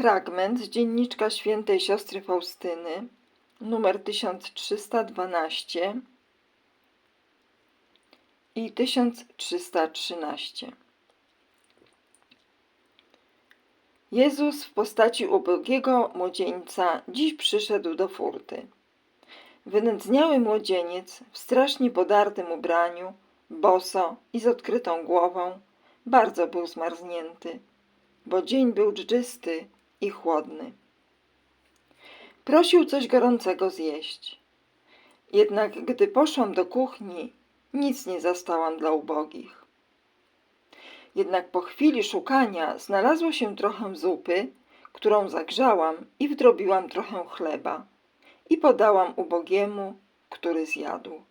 Fragment z dzienniczka świętej siostry Faustyny, numer 1312 i 1313. Jezus w postaci ubogiego młodzieńca dziś przyszedł do furty. Wynędzniały młodzieniec w strasznie podartym ubraniu, boso i z odkrytą głową, bardzo był zmarznięty, bo dzień był dżdżysty i chłodny. Prosił coś gorącego zjeść. Jednak gdy poszłam do kuchni, nic nie zastałam dla ubogich. Jednak po chwili szukania znalazło się trochę zupy, którą zagrzałam i wdrobiłam trochę chleba i podałam ubogiemu, który zjadł.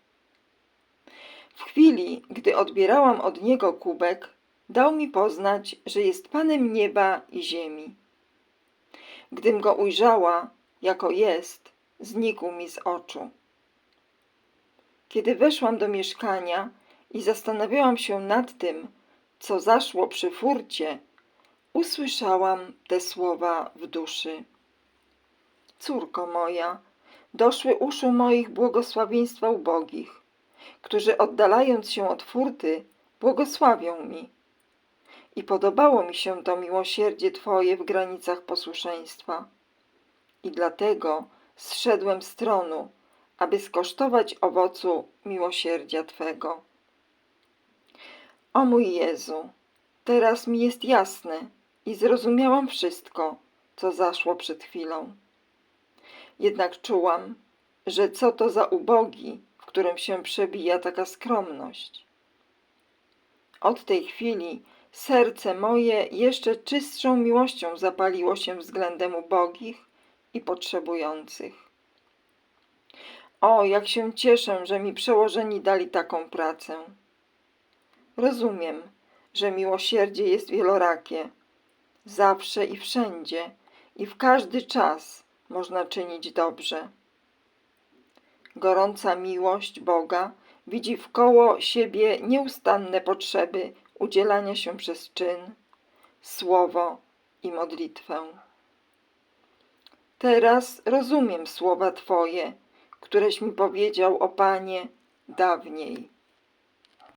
W chwili, gdy odbierałam od niego kubek, dał mi poznać, że jest Panem nieba i ziemi. Gdym go ujrzała, jako jest, znikł mi z oczu. Kiedy weszłam do mieszkania i zastanawiałam się nad tym, co zaszło przy furcie, usłyszałam te słowa w duszy. Córko moja, doszły uszu moich błogosławieństwa ubogich, którzy oddalając się od furty, błogosławią mi. I podobało mi się to miłosierdzie Twoje w granicach posłuszeństwa. I dlatego zszedłem z tronu, aby skosztować owocu miłosierdzia Twego. O mój Jezu, teraz mi jest jasne i zrozumiałam wszystko, co zaszło przed chwilą. Jednak czułam, że co to za ubogi, w którym się przebija taka skromność. Od tej chwili serce moje jeszcze czystszą miłością zapaliło się względem ubogich i potrzebujących. O, jak się cieszę, że mi przełożeni dali taką pracę. Rozumiem, że miłosierdzie jest wielorakie. Zawsze i wszędzie i w każdy czas można czynić dobrze. Gorąca miłość Boga widzi wkoło siebie nieustanne potrzeby udzielania się przez czyn, słowo i modlitwę. Teraz rozumiem słowa Twoje, któreś mi powiedział o Panie dawniej.